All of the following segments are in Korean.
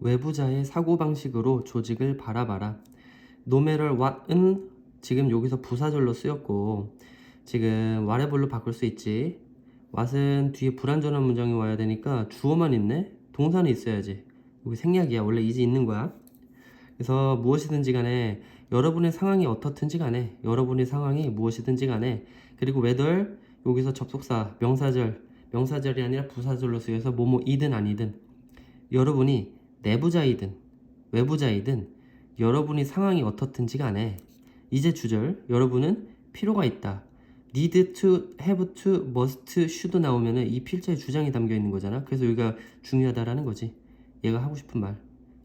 외부자의 사고방식으로 조직을 바라봐라. No matter what은 지금 여기서 부사절로 쓰였고 지금 whatever로 바꿀 수 있지. what은 뒤에 불완전한 문장이 와야 되니까 주어만 있네? 동사는 있어야지. 여기 생략이야. 원래 이제 있는 거야. 그래서 무엇이든지 간에 여러분의 상황이 어떻든지 간에 여러분의 상황이 무엇이든지 간에 그리고 whether 여기서 접속사 명사절 명사절이 아니라 부사절로 쓰여서 뭐뭐이든 아니든 여러분이 내부자이든 외부자이든 여러분이 상황이 어떻든지 간에 이제 주절 여러분은 필요가 있다. need to, have to, must, should 나오면은 이 필자의 주장이 담겨 있는 거잖아. 그래서 여기가 중요하다라는 거지. 얘가 하고 싶은 말.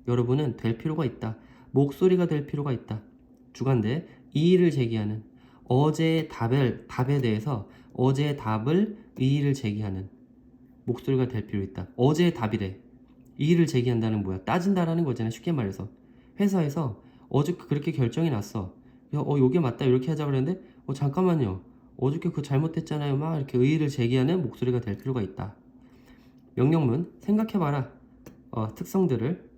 여러분은 될 필요가 있다. 목소리가 될 필요가 있다. 주관대 이의를 제기하는. 어제의 답을, 답에 대해서 어제의 답을 이의를 제기하는. 목소리가 될 필요 있다. 어제의 답이래 이의를 제기한다는 뭐야? 따진다라는 거잖아. 쉽게 말해서 회사에서 어저께 그렇게 결정이 났어. 야, 어 요게 맞다 이렇게 하자 그랬는데 어 잠깐만요. 어저께 그거 잘못했잖아요. 막 이렇게 의의를 제기하는 목소리가 될 필요가 있다. 명령문 생각해봐라. 어, 특성들을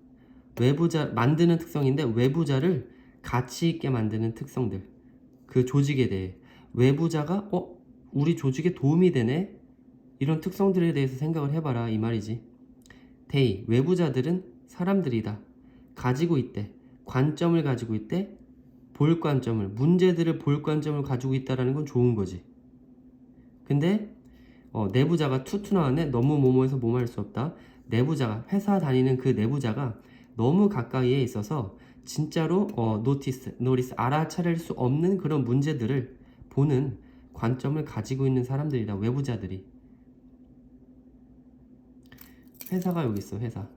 외부자 만드는 특성인데 외부자를 가치 있게 만드는 특성들. 그 조직에 대해 외부자가 어 우리 조직에 도움이 되네 이런 특성들에 대해서 생각을 해봐라 이 말이지. 데이 외부자들은 사람들이다. 가지고 있대. 관점을 가지고 있대. 볼 관점을 문제들을 볼 관점을 가지고 있다라는 건 좋은 거지. 근데 어, 내부자가 투투 나왔네. 너무 뭐뭐해서 뭐뭐 할수 없다. 내부자가 회사 다니는 그 내부자가 너무 가까이에 있어서 진짜로 어, 노티스, 노리스 알아차릴 수 없는 그런 문제들을 보는 관점을 가지고 있는 사람들이다. 외부자들이. 회사가 여기 있어 회사.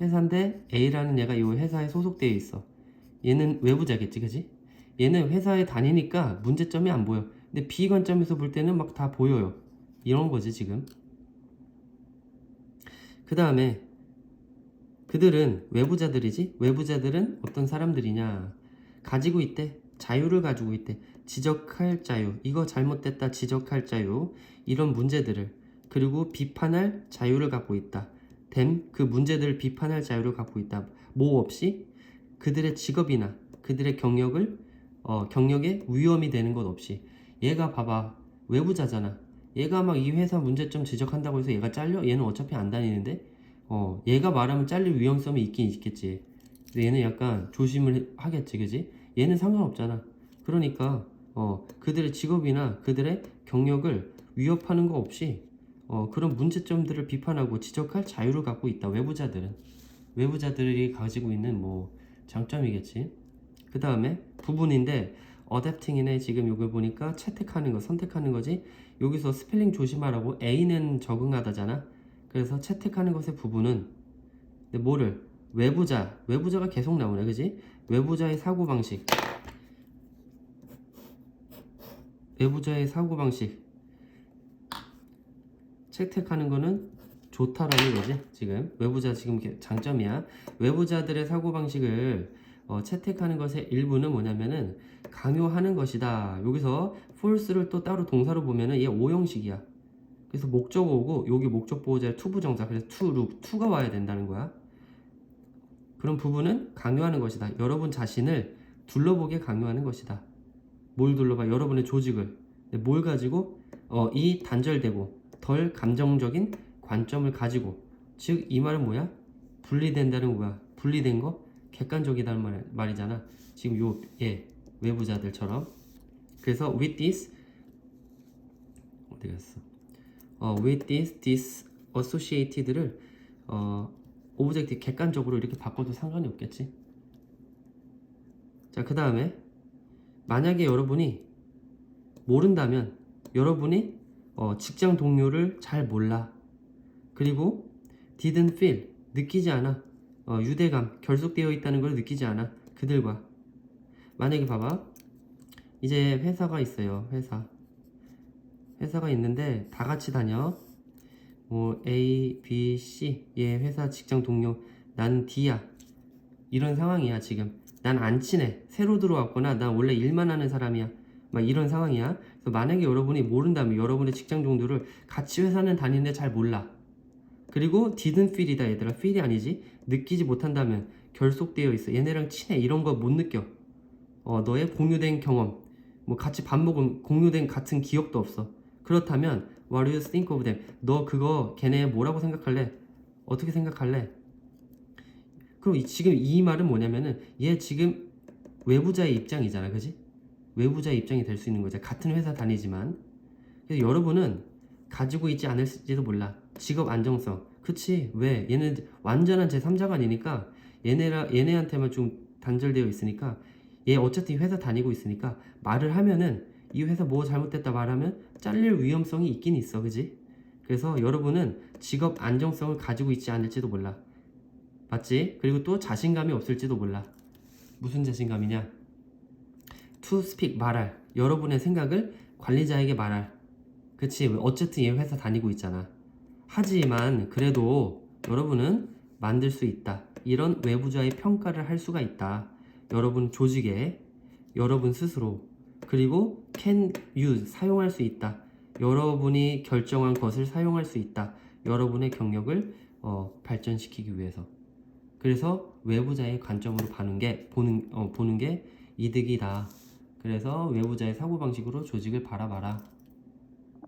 회사인데 A라는 얘가 이 회사에 소속되어 있어. 얘는 외부자겠지 그지? 얘는 회사에 다니니까 문제점이 안 보여. 근데 B 관점에서 볼 때는 막 다 보여요. 이런 거지 지금. 그 다음에 그들은 외부자들이지? 외부자들은 어떤 사람들이냐? 가지고 있대. 자유를 가지고 있대. 지적할 자유. 이거 잘못됐다. 지적할 자유. 이런 문제들을 그리고 비판할 자유를 갖고 있다. 됨, 그 문제들을 비판할 자유를 갖고 있다. 뭐 없이 그들의 직업이나 그들의 경력을 어, 경력에 위험이 되는 것 없이 얘가 봐봐 외부자잖아. 얘가 막 이 회사 문제점 지적한다고 해서 얘가 잘려? 얘는 어차피 안 다니는데 어 얘가 말하면 잘릴 위험성이 있긴 있겠지. 근데 얘는 약간 조심을 하겠지, 그지? 얘는 상관없잖아. 그러니까 어 그들의 직업이나 그들의 경력을 위협하는 거 없이 어, 그런 문제점들을 비판하고 지적할 자유를 갖고 있다. 외부자들은 외부자들이 가지고 있는 뭐 장점이겠지. 그 다음에 부분인데 어댑팅이네 지금 여기 보니까 채택하는 거 선택하는 거지. 여기서 스펠링 조심하라고 A는 적응하다잖아. 그래서 채택하는 것의 부분은 뭐를 외부자 외부자가 계속 나오네, 그지? 외부자의 사고 방식. 외부자의 사고 방식. 채택하는 거는 좋다라는 거지 지금. 외부자 지금 장점이야. 외부자들의 사고방식을 어, 채택하는 것의 일부는 뭐냐면은 강요하는 것이다. 여기서 false를 또 따로 동사로 보면은 얘 오형식이야. 그래서 목적 어고 여기 목적 보호자의 투부정사 그래서 to, look, to가 와야 된다는 거야. 그런 부분은 강요하는 것이다. 여러분 자신을 둘러보게 강요하는 것이다. 뭘 둘러봐? 여러분의 조직을. 뭘 가지고? 어, 이 단절되고 덜 감정적인 관점을 가지고 즉 이 말은 뭐야? 분리된다는 거야. 분리된 거? 객관적이다는 말, 말이잖아. 지금 요 예, 외부자들처럼. 그래서 with this 어디 갔어? 어, with this this associated를 어, 오브젝트 객관적으로 이렇게 바꿔도 상관이 없겠지? 자그 다음에 만약에 여러분이 모른다면 여러분이 어, 직장 동료를 잘 몰라. 그리고 didn't feel 느끼지 않아. 어, 유대감 결속되어 있다는 걸 느끼지 않아. 그들과 만약에 봐봐. 이제 회사가 있어요. 회사. 회사가 있는데 다 같이 다녀. 뭐 A, B, C 얘 회사 직장 동료 나는 D야. 이런 상황이야 지금. 난 안 친해. 새로 들어왔거나 난 원래 일만 하는 사람이야. 막 이런 상황이야. 그래서 만약에 여러분이 모른다면 여러분의 직장 종류를 같이 회사는 다니는데 잘 몰라. 그리고 didn't feel이다 얘들아. feel이 아니지. 느끼지 못한다면 결속되어 있어. 얘네랑 친해. 이런 거 못 느껴. 어 너의 공유된 경험. 뭐 같이 밥 먹은 공유된 같은 기억도 없어. 그렇다면 what do you think of them? 너 그거 걔네 뭐라고 생각할래? 어떻게 생각할래? 그럼 이- 지금 이 말은 뭐냐면은 얘 지금 외부자의 입장이잖아. 그지 외부자의 입장이 될 수 있는 거죠. 같은 회사 다니지만. 그래서 여러분은 가지고 있지 않을지도 몰라. 직업 안정성. 그치? 왜? 얘는 완전한 제3자가 아니니까 얘네라 얘네한테만 좀 단절되어 있으니까 얘 어쨌든 회사 다니고 있으니까 말을 하면은 이 회사 뭐 잘못됐다 말하면 잘릴 위험성이 있긴 있어. 그지? 그래서 여러분은 직업 안정성을 가지고 있지 않을지도 몰라. 맞지? 그리고 또 자신감이 없을지도 몰라. 무슨 자신감이냐 to speak 말할 여러분의 생각을 관리자에게 말할. 그치? 어쨌든 얘 회사 다니고 있잖아. 하지만 그래도 여러분은 만들 수 있다. 이런 외부자의 평가를 할 수가 있다. 여러분 조직에 여러분 스스로. 그리고 can use 사용할 수 있다. 여러분이 결정한 것을 사용할 수 있다. 여러분의 경력을 어, 발전시키기 위해서. 그래서 외부자의 관점으로 보는 게 보는 어, 보는 게 이득이다. 그래서 외부자의 사고 방식으로 조직을 바라봐라.